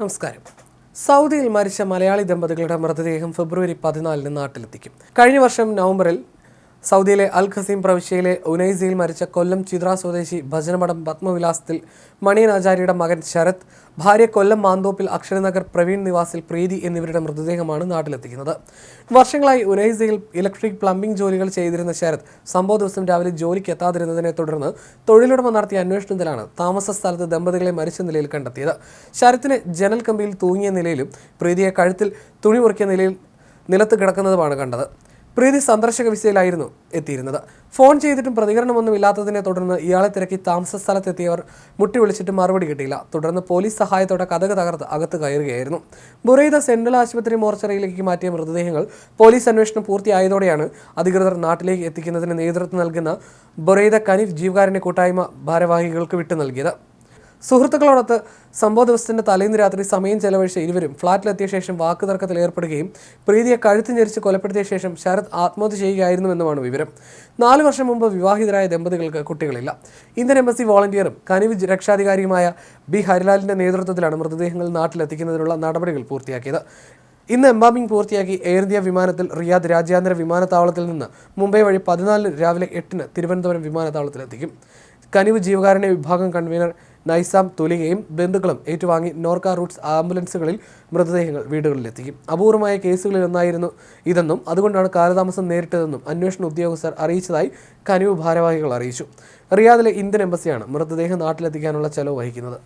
നമസ്കാരം. സൗദിയിൽ മരിച്ച മലയാളി ദമ്പതികളുടെ മൃതദേഹം ഫെബ്രുവരി പതിനാലിന് നാട്ടിലെത്തിക്കും. കഴിഞ്ഞ വർഷം നവംബറിൽ സൗദിയിലെ അൽ ഖസീം പ്രവിശ്യയിലെ ഉനൈസയിൽ മരിച്ച കൊല്ലം ചിത്ര സ്വദേശി ഭജനമഠം പത്മവിലാസത്തിൽ മണിയൻ ആചാര്യയുടെ മകൻ ശരത് ഭാര്യ കൊല്ലം മാന്തോപ്പിൽ അക്ഷരനഗർ പ്രവീൺ നിവാസിൽ പ്രീതി എന്നിവരുടെ മൃതദേഹമാണ് നാട്ടിലെത്തിക്കുന്നത്. വർഷങ്ങളായി ഉനൈസയിൽ ഇലക്ട്രിക് പ്ലംബിംഗ് ജോലികൾ ചെയ്തിരുന്ന ശരത് സംഭവ ദിവസം രാവിലെ ജോലിക്ക് എത്താതിരുന്നതിനെ തുടർന്ന് തൊഴിലുടമ നടത്തിയ അന്വേഷണത്തിലാണ് താമസ സ്ഥലത്ത് ദമ്പതികളെ മരിച്ച നിലയിൽ കണ്ടെത്തിയത്. ശരത്തിന് ജനൽ കമ്പിയിൽ തൂങ്ങിയ നിലയിലും പ്രീതിയെ കഴുത്തിൽ തുണി മുറിക്കിയ നിലയിൽ നിലത്ത് കിടക്കുന്നതുമാണ് കണ്ടത്. പ്രീതി സന്ദർശക വിസയിലായിരുന്നു എത്തിയിരുന്നത്. ഫോൺ ചെയ്തിട്ടും പ്രതികരണമൊന്നും ഇല്ലാത്തതിനെ തുടർന്ന് ഇയാളെ തിരക്കി താമസ സ്ഥലത്തെത്തിയവർ മുട്ടി വിളിച്ചിട്ട് മറുപടി കിട്ടിയില്ല. തുടർന്ന് പോലീസ് സഹായത്തോടെ കഥക് തകർത്ത് അകത്ത് കയറുകയായിരുന്നു. ബുറൈദ സെൻട്രൽ ആശുപത്രി മോർച്ചറിയിലേക്ക് മാറ്റിയ മൃതദേഹങ്ങൾ പോലീസ് അന്വേഷണം പൂർത്തിയായതോടെയാണ് അധികൃതർ നാട്ടിലേക്ക് എത്തിക്കുന്നതിന് നേതൃത്വം നൽകുന്ന ബുറൈദ കനിഫ് ജീവകാരുണ്യ കൂട്ടായ്മ ഭാരവാഹികൾക്ക് വിട്ടു നൽകിയത്. സുഹൃത്തുക്കളോടൊത്ത് സംഭവ ദിവസത്തിന്റെ തലേന്ന് രാത്രി സമയം ചെലവഴിച്ച ഇരുവരും ഫ്ളാറ്റിലെത്തിയ ശേഷം വാക്കുതർക്കത്തിൽ ഏർപ്പെടുകയും പ്രീതിയെ കഴുത്തു ഞെരിച്ച് കൊലപ്പെടുത്തിയ ശേഷം ശരത് ആത്മഹത്യ ചെയ്യുകയായിരുന്നുവെന്നുമാണ് വിവരം. നാലു വർഷം മുമ്പ് വിവാഹിതരായ ദമ്പതികൾക്ക് കുട്ടികളില്ല. ഇന്ത്യൻ എംബസി വോളണ്ടിയറും കനിവ് രക്ഷാധികാരിയുമായ ബി ഹരിലാലിന്റെ നേതൃത്വത്തിലാണ് മൃതദേഹങ്ങൾ നാട്ടിലെത്തിക്കുന്നതിനുള്ള നടപടികൾ പൂർത്തിയാക്കിയത്. ഇന്ന് എംബാമിംഗ് പൂർത്തിയാക്കി എയർ ഇന്ത്യ വിമാനത്തിൽ റിയാദ് രാജ്യാന്തര വിമാനത്താവളത്തിൽ നിന്ന് മുംബൈ വഴി പതിനാലിന് രാവിലെ എട്ടിന് തിരുവനന്തപുരം വിമാനത്താവളത്തിലെത്തിക്കും. കനിവ് ജീവകാരുണ്യ വിഭാഗം കൺവീനർ നൈസാം തുലികയും ബന്ധുക്കളും ഏറ്റുവാങ്ങി നോർക്ക റൂട്ട്സ് ആംബുലൻസുകളിൽ മൃതദേഹങ്ങൾ വീടുകളിലെത്തിക്കും അപൂർവമായ കേസുകളിൽ ഒന്നായിരുന്നു ഇതെന്നും അതുകൊണ്ടാണ് കാലതാമസം നേരിട്ടതെന്നും അന്വേഷണ ഉദ്യോഗസ്ഥർ അറിയിച്ചതായി കനിവ് ഭാരവാഹികൾ അറിയിച്ചു. റിയാദിലെ ഇന്ത്യൻ എംബസിയാണ് മൃതദേഹം നാട്ടിലെത്തിക്കാനുള്ള ചെലവ് വഹിക്കുന്നത്.